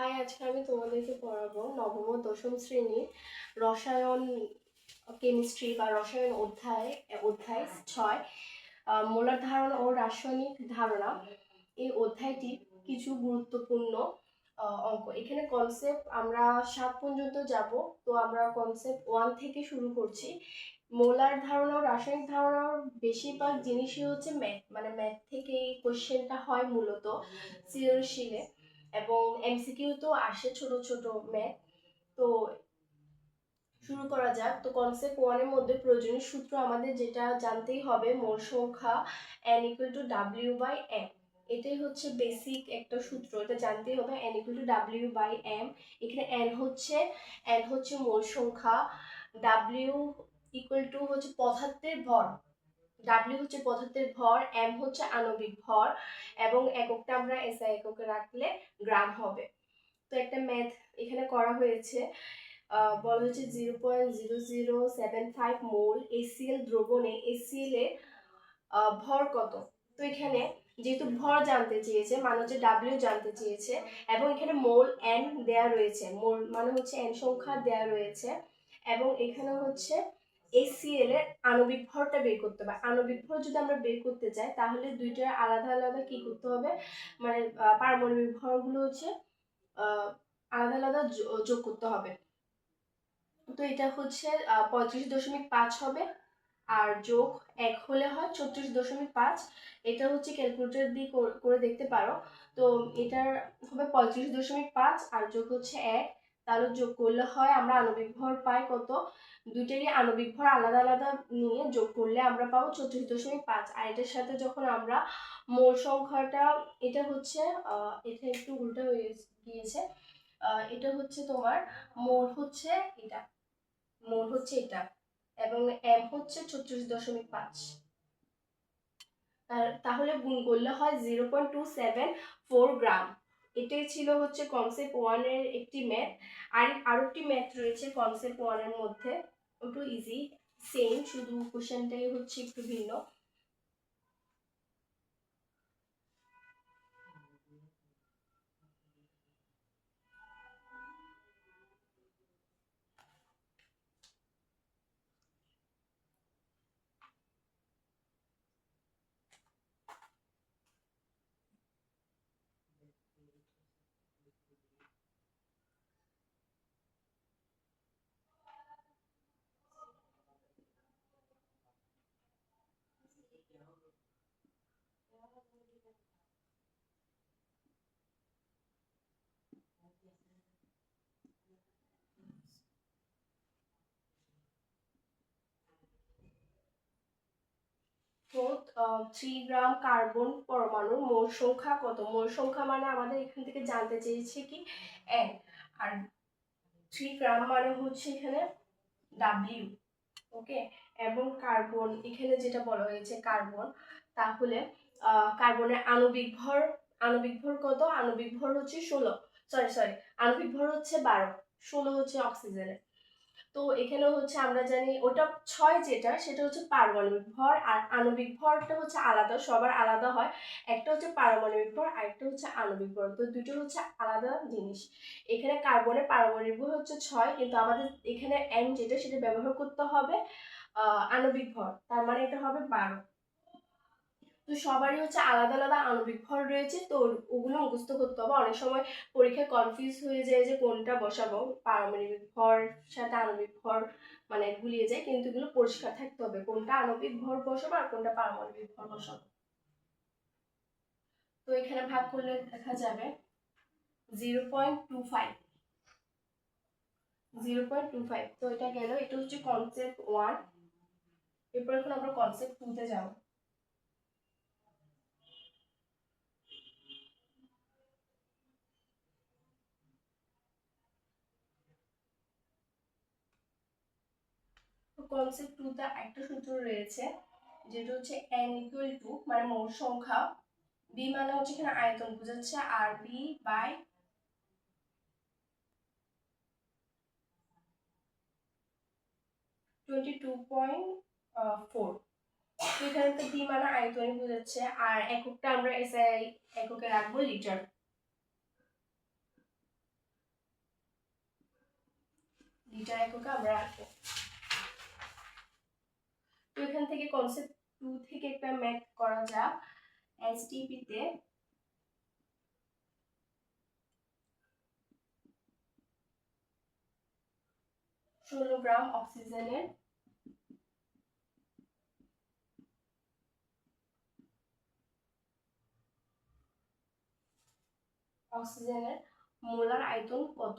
High, আজকে আমি তোমাদেরকে পড়াবো নবম ও দশম শ্রেণির রসায়ন কেমিস্ট্রি বা রসায়ন অধ্যায় অধ্যায় ছয় মোলার ধারণা ও রাসায়নিক ধারণা। এই অধ্যায়টি কিছু গুরুত্বপূর্ণ অঙ্ক। এখানে কনসেপ্ট আমরা সাত পর্যন্ত যাব, তো আমরা কনসেপ্ট ওয়ান থেকে শুরু করছি। মোলার ধারণা ও রাসায়নিক ধারণার বেশিরভাগ জিনিসই হচ্ছে ম্যাথ মানে ম্যাথ থেকে এই কোশ্চেনটা হয় মূলত। সৃজনশীলে। এবং এমসিকিউ তো আসে ছোট ছোট ম্যাথ তো শুরু করা যাক। তো কনসেপ্ট ওয়ানের মধ্যে প্রয়োজনীয় সূত্র আমাদের যেটা জানতেই হবে মোল সংখ্যা N equal to W by M এটাই হচ্ছে বেসিক একটা সূত্র, এটা জানতেই হবে N equal to W by M এখানে এন হচ্ছে এন হচ্ছে মোল সংখ্যা ডাব্লিউ ইকুয়াল টু হচ্ছে পদার্থের ভর ডাব্লিউ হচ্ছে পদার্থের ভর এম হচ্ছে আণবিক ভর এবং এককটা আমরা এসআই এককে রাখলে গ্রাম হবে। তো একটা ম্যাথ এখানে করা হয়েছে। বলা হচ্ছে zero point zero zero seven five mole HCl দ্রবণে এসিএল আহ, ভর কত? তো এখানে যেহেতু ভর জানতে চেয়েছে মানে হচ্ছে ডাব্লিউ জানতে চেয়েছে এবং এখানে মোল এন দেয়া রয়েছে। মোল মানে হচ্ছে এন সংখ্যা দেয়া রয়েছে এবং এখানে হচ্ছে এসিএল এর আণবিক ভরটা বের করতে হবে। আণবিক ভর যদি আমরা বের করতে চাই, তাহলে দুইটার আলাদা আলাদা কি করতে হবে? মানে পারমাণবিক ভরগুলো হচ্ছে আলাদা আলাদা যোগ করতে হবে। তো এটা হচ্ছে পঁয়ত্রিশ দশমিক পাঁচ হবে, আর যোগ এক হলে হয় ছত্রিশ দশমিক পাঁচ। এটা হচ্ছে ক্যালকুলেটর দিয়ে করে দেখতে পারো। তো এটার হবে পঁয়ত্রিশ দশমিক পাঁচ, আর যোগ হচ্ছে এক। তাহলে যোগ করলে হয়, আমরা আণবিক ভর পাই কত? দুইটারই আণবিক ভর আলাদা আলাদা নিয়ে যোগ করলে আমরা পাবো ছত্রিশ দশমিক পাঁচ। আর এটার সাথে যখন আমরা মোল সংখ্যাটা, এটা হচ্ছে এটা একটু উল্টা হয়ে গিয়েছে এটা হচ্ছে তোমার মোল হচ্ছে এটা, মোল হচ্ছে এটা এবং এম হচ্ছে ছত্রিশ দশমিক পাঁচ। তাহলে গুণ করলে হয় zero point two seven four gram এটাই ছিল হচ্ছে কনসেপ্ট ওয়ানের একটি ম্যাথ আর আরও একটি ম্যাথ রয়েছে কনসেপ্ট ওয়ানের মধ্যে। একটু ইজি সেম শুধু কোশ্চেনটাই হচ্ছে একটু ভিন্ন। থ্রি গ্রাম কার্বন পরমাণুর মোল সংখ্যা কত? মোল সংখ্যা মানে আমাদের এখান থেকে জানতে চেয়েছে কি? এন আর থ্রি গ্রাম মানে হচ্ছে এখানে ডাব্লিউ ওকে এবং কার্বন এখানে যেটা বলা হয়েছে কার্বন তাহলে কার্বনের আণবিক ভর আণবিক ভর কত? আণবিক ভর হচ্ছে ষোলো। সরি সরি আণবিক ভর হচ্ছে বারো। ষোলো হচ্ছে অক্সিজেনের তো এখানেও হচ্ছে আমরা জানি ওটা ছয় যেটা, সেটা হচ্ছে পারমাণবিক ভর আর আণবিক ভরটা হচ্ছে আলাদা, সবার আলাদা হয়। একটা হচ্ছে পারমাণবিক ভর আর একটা হচ্ছে আণবিক ভর। তো দুটো হচ্ছে আলাদা জিনিস। এখানে কার্বনের পারমাণবিক ভর হচ্ছে ছয়, কিন্তু আমাদের এখানে এন যেটা, সেটা ব্যবহার করতে হবে আণবিক ভর। তার মানে এটা হবে বারো। তো সবারই হচ্ছে আলাদা আলাদা আণবিক ভর রয়েছে, তো ওগুলো মুখস্থ করতে হবে। অনেক সময় পরীক্ষায় কনফিউজ হয়ে যায় যে কোনটা বসাবো। পারমাণবিক ভর সাথে আণবিক ভর মানে গুলিয়ে যায়, কিন্তু এগুলো পরিষ্কার থাকতে হবে। কোনটা আণবিক ভর বসাবো আর কোনটা পারমাণবিক ভর বসাবো। তো এখানে ভাগ করলে দেখা যাবে zero point two five zero point two five তো এটা গেল, এটা হচ্ছে কনসেপ্ট ওয়ান এরপর এখন আমরা কনসেপ্ট টুতে যাব। কনসেপ্ট টুতে একটা সূত্র রয়েছে, যেটা হচ্ছে এন ইকুয়াল টু মানে মোট সংখ্যা বি মানে হচ্ছে এখানে আয়তন, বোঝাচ্ছে আর বি বাই ফোর এখানে তো বি মানে আয়তনই বোঝাচ্ছে, আর এককটা আমরা এসআই এককে রাখব লিটার লিটার এককে আমরা রাখব। এখান থেকে কনসেপ্ট টু থেকে একটা ম্যাথ করা যাক এসটিপিতে ষোলো গ্রাম অক্সিজেনের। অক্সিজেনের মোলার আয়তন কত?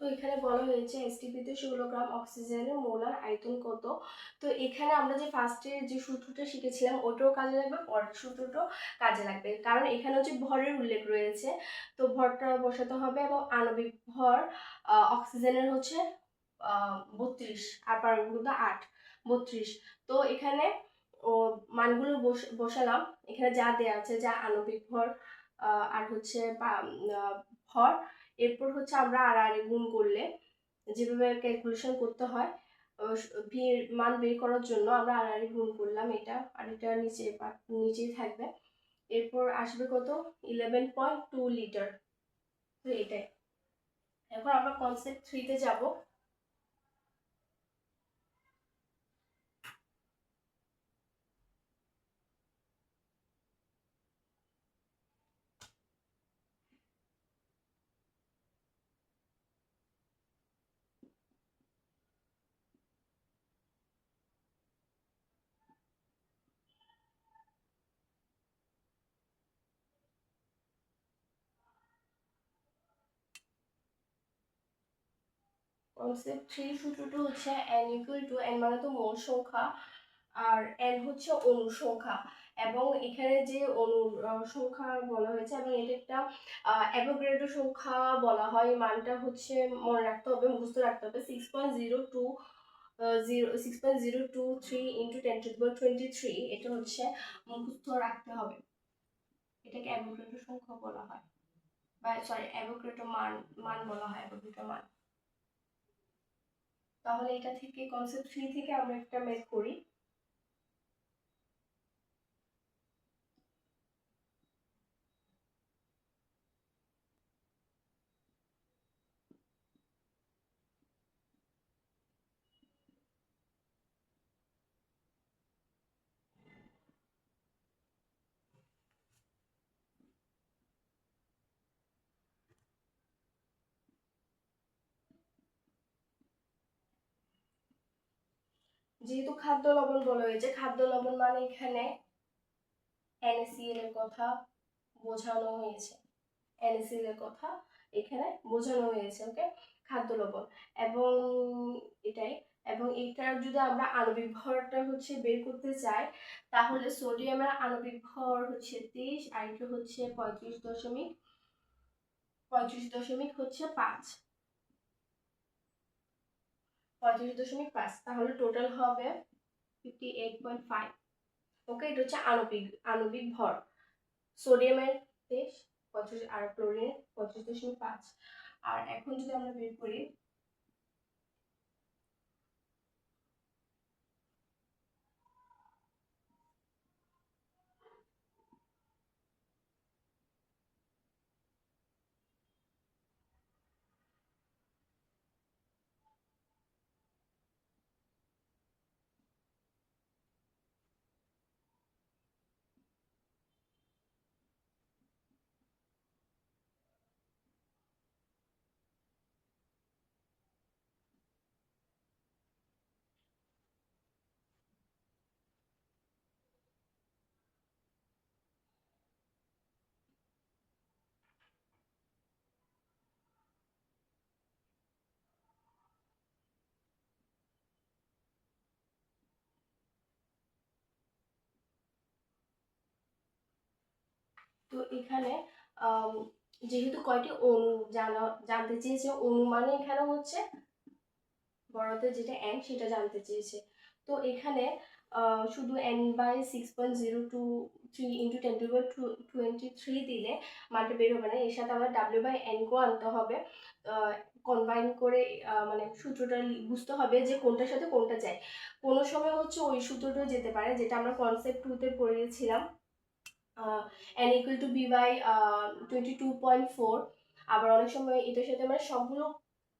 তো এখানে বলা হয়েছে এসটিপিতে ষোলো গ্রাম অক্সিজেনের মোলার আয়তন কত? তো এখানে আমরা যে ফার্স্টে যে সূত্রটা শিখেছিলাম, ওটাও কাজে লাগবে, পরের সূত্রটাও কাজে লাগবে। কারণ এখানে হচ্ছে ভরের উল্লেখ রয়েছে। তো ভরটা বসাতে হবে এবং আণবিক ভর অক্সিজেনের হচ্ছে বত্রিশ আর পারমাণবিক আট, বত্রিশ। তো এখানে ও মানগুলো বসালাম। এখানে যা দেওয়া আছে, যা আণবিক ভর আর হচ্ছে ভর এরপর হচ্ছে আমরা আর আর গুণ করলে যেভাবে ক্যালকুলেশন করতে হয় ভির মান বের করার জন্য আমরা আর আর গুণ করলাম এটা, আর এটা নিচে নিচেই থাকবে। এরপর আসবে কত? ইলেভেন পয়েন্ট টু লিটার তো এটাই। এখন আমরা কনসেপ্ট থ্রিতে যাব। কনসেপ্ট থ্রি সূত্রটা হচ্ছে এন ইকুয়াল টু এন মানে তো মোল সংখ্যা, আর এন হচ্ছে অনু সংখ্যা। এবং এখানে যে অনু সংখ্যা বলা হয়েছে, এবং এটা একটা অ্যাভোগ্রেডো সংখ্যা বলা হয় মানটা হচ্ছে মনে রাখতে হবে, মুখস্থ রাখতে হবে। Six point zero two zero six point zero two three into ten to twenty three এটা হচ্ছে মুখস্থ রাখতে হবে। এটাকে অ্যাভোগ্রেডো সংখ্যা বলা হয়। বা সরি অ্যাভোগ্রেডো মান মান বলা হয় অ্যাভোগ্রেডো মান। তাহলে এটা থেকে কনসেপ্ট থ্রি থেকে আমরা একটা ম্যাথ করি। যেহেতু খাদ্য লবণ বলা হয়েছে, খাদ্য লবণ মানে এখানে এনএসিএল এর কথা বোঝানো হয়েছে। এনএসিএল এর কথা এখানে বোঝানো হয়েছে ওকে খাদ্য লবণ। এবং এটাই, এবং এটার যদি আমরা আণবিক ভরটা হচ্ছে বের করতে চাই, তাহলে সোডিয়ামের আণবিক ভর হচ্ছে তেইশ, আর এটা হচ্ছে পঁয়ত্রিশ দশমিক পঁয়ত্রিশ দশমিক হচ্ছে পাঁচ। পঁয়ত্রিশ দশমিক পাঁচ, তাহলে টোটাল হবে fifty eight point five okay এটা হচ্ছে আণবিক আণবিক ভর। সোডিয়ামের তেইশ পঁচিশ আর ক্লোরিনের পঁচিশ দশমিক পাঁচ। আর এখন যদি আমরা বের করি তো এখানে যেহেতু কয়টি অনু জানা, জানতে চেয়েছে অনু মানে এখানে হচ্ছে? বড়তে যেটা এন সেটা জানতে চেয়েছে। তো এখানে শুধু N by six point zero two three into ten to twenty three দিলে মানটা বের হবে না, এর সাথে আবার ডাব্লিউ বাই এনকেও আনতে হবে। কম্বাইন করে মানে সূত্রটা বুঝতে হবে যে কোনটার সাথে কোনটা যায়। কোনো সময় হচ্ছে ওই সূত্রটাও যেতে পারে, যেটা আমরা কনসেপ্ট টুতে পড়িয়েছিলাম N equal to V by twenty two point four আবার অনেক সময় এটার সাথে আমরা সবগুলো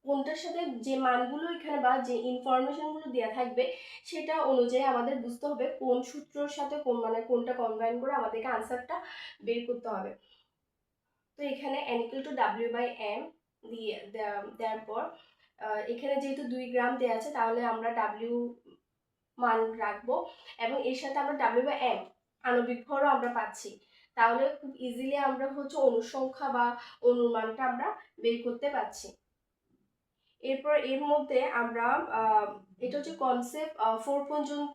কোনটার সাথে যে মানগুলো এখানে বা যে ইনফরমেশনগুলো দেওয়া থাকবে, সেটা অনুযায়ী আমাদের বুঝতে হবে কোন সূত্রর সাথে কোন মানে কোনটা কম্বাইন করে আমাদেরকে আনসারটা বের করতে হবে। তো এখানে N equal to W by M দিয়ে দেওয়ার পর এখানে যেহেতু দুই গ্রাম দেওয়া আছে, তাহলে আমরা ডাব্লিউ মান রাখব এবং এর সাথে আমরা ডাব্লিউ বাই এম আণবিক ভরও আমরা পাচ্ছি। তাহলে খুব ইজিলি আমরা হচ্ছে অনুসংখ্যা বা অনুমানটা আমরা বের করতে পারছি। এরপর এর মধ্যে আমরা এটা হচ্ছে কনসেপ্ট ফোর পর্যন্ত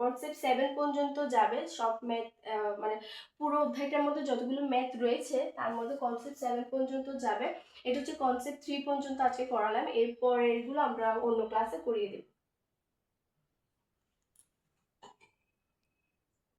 কনসেপ্ট সেভেন পর্যন্ত যাবে। সব ম্যাথ মানে পুরো অধ্যায়টার মধ্যে যতগুলো ম্যাথ রয়েছে, তার মধ্যে কনসেপ্ট সেভেন পর্যন্ত যাবে। এটা হচ্ছে কনসেপ্ট থ্রি পর্যন্ত আজকে করালাম। এরপর এগুলো আমরা অন্য ক্লাসে করিয়ে দেব।